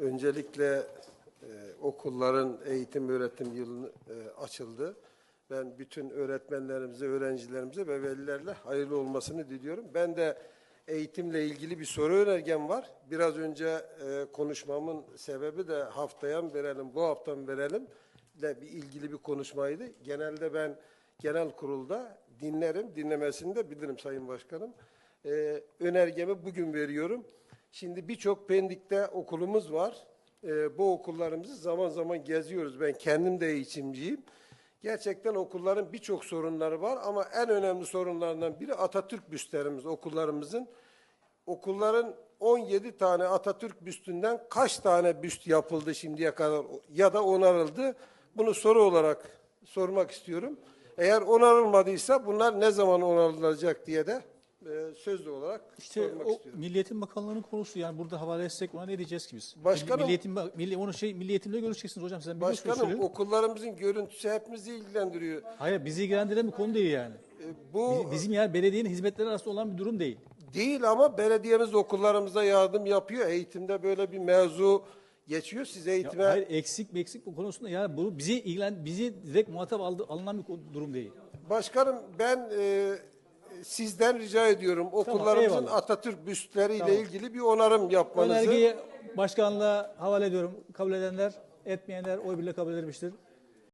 öncelikle e, okulların eğitim öğretim yılı e, açıldı. Ben bütün öğretmenlerimize, öğrencilerimize ve velilerle hayırlı olmasını diliyorum. Ben de eğitimle ilgili bir soru önergem var. Biraz önce e, konuşmamın sebebi de haftaya mı verelim, bu hafta mı verelim ile bir ilgili bir konuşmaydı. Genelde ben genel kurulda dinlerim, dinlemesini de bilirim Sayın Başkanım. E, önergemi bugün veriyorum. Şimdi birçok Pendik'te okulumuz var. Ee, bu okullarımızı zaman zaman geziyoruz. Ben kendim de eğitimciyim. Gerçekten okulların birçok sorunları var ama en önemli sorunlarından biri Atatürk büstlerimiz okullarımızın. Okulların 17 tane Atatürk büstünden kaç tane büst yapıldı şimdiye kadar ya da onarıldı? Bunu soru olarak sormak istiyorum. Eğer onarılmadıysa bunlar ne zaman onarılacak diye de e, sözlü olarak İşte sormak o istiyorum. Milliyetin Bakanlığı'nın konusu yani burada havale etsek ona ne diyeceğiz ki biz? Başkanım- Milliyetin, milli, onu şey, milliyetimle görüşeceksiniz hocam sen Başkanım okullarımızın görüntüsü hepimizi ilgilendiriyor. Hayır bizi ilgilendiren bir konu değil yani. E, Bu Bizim, bizim yani belediyenin hizmetleri arasında olan bir durum değil. değil ama belediyemiz okullarımıza yardım yapıyor. Eğitimde böyle bir mevzu geçiyor. Siz Ya eğitime hayır eksik meksik bu konusunda yani bu bizi ilgilen bizi direkt muhatap aldı, alınan bir durum değil. başkanım ben e, sizden rica ediyorum okullarımızın eyvallah. Atatürk büstleriyle Tamam. ilgili bir onarım yapmanızı. Önergeyi başkanlığa havale ediyorum. Kabul edenler, etmeyenler oy birliğiyle kabul edilmiştir.